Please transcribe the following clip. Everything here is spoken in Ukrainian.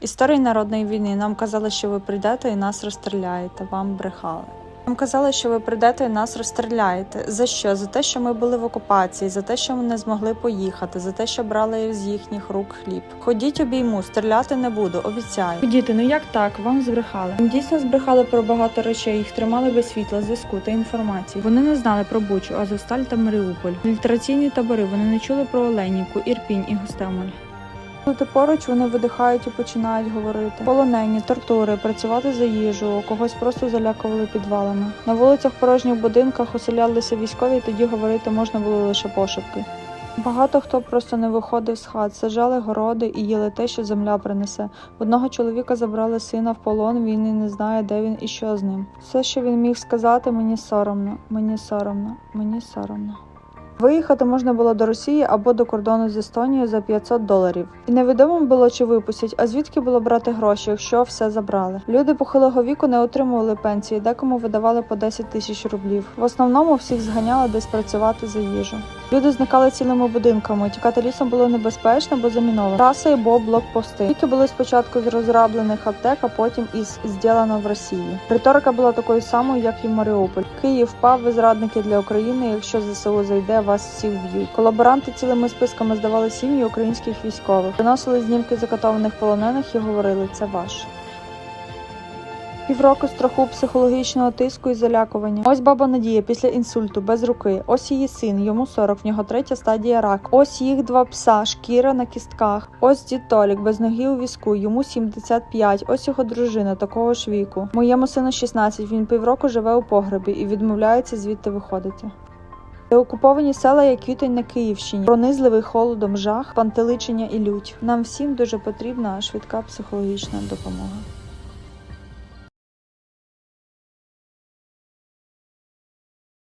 Історії народної війни нам казали, що ви прийдете і нас розстріляєте. Вам брехали. Нам казали, що ви прийдете і нас розстріляєте. За що? За те, що ми були в окупації, за те, що ми не змогли поїхати, за те, що брали з їхніх рук хліб. Ходіть обійму, стріляти не буду, обіцяю. Діти, ну як так? Вам збрехали. Їм Дійсно збрехали про багато речей, їх тримали без світла, зв'язку та інформації. Вони не знали про Бучу, Азовсталь та Маріуполь. Фільтраційні табори вони не чули про Оленівку, Ірпінь і Бути поруч вони видихають і починають говорити. Полонені, тортури, працювати за їжу, когось просто залякували підвалами. На вулицях порожніх будинках оселялися військові, і тоді говорити можна було лише пошепки. Багато хто просто не виходив з хат, саджали городи і їли те, що земля принесе. Одного чоловіка забрали сина в полон, він і не знає, де він і що з ним. Все, що він міг сказати, мені соромно, мені соромно, мені соромно. Виїхати можна було до Росії або до кордону з Естонією за 500 доларів. І невідомо було, чи випустять, а звідки було брати гроші, якщо все забрали. Люди похилого віку не отримували пенсії, декому видавали по 10 тисяч рублів. В основному всіх зганяли десь працювати за їжу. Люди зникали цілими будинками. Тікати лісом було небезпечно, бо заміновано. Траси або блокпости. Які були спочатку з розграблених аптек, а потім із «зділано в Росії. Риторика була такою самою, як і Маріуполь. Київ впав, ви зрадники для України. Якщо ЗСУ зайде, вас всіх вб'ють. Колаборанти цілими списками здавали сім'ї українських військових, приносили знімки закатованих полонених і говорили це ваш. Півроку страху, психологічного тиску і залякування. Ось баба Надія після інсульту, без руки. Ось її син, йому 40, в нього третя стадія рак. Ось їх два пса, шкіра на кістках. Ось дід Толік, без ноги у візку, йому 75. Ось його дружина, такого ж віку. Моєму сину 16, він півроку живе у погребі і відмовляється звідти виходити. Деокуповані села, як квітень на Київщині, пронизливий холодом, жах, пантеличення і лють. Нам всім дуже потрібна швидка психологічна допомога.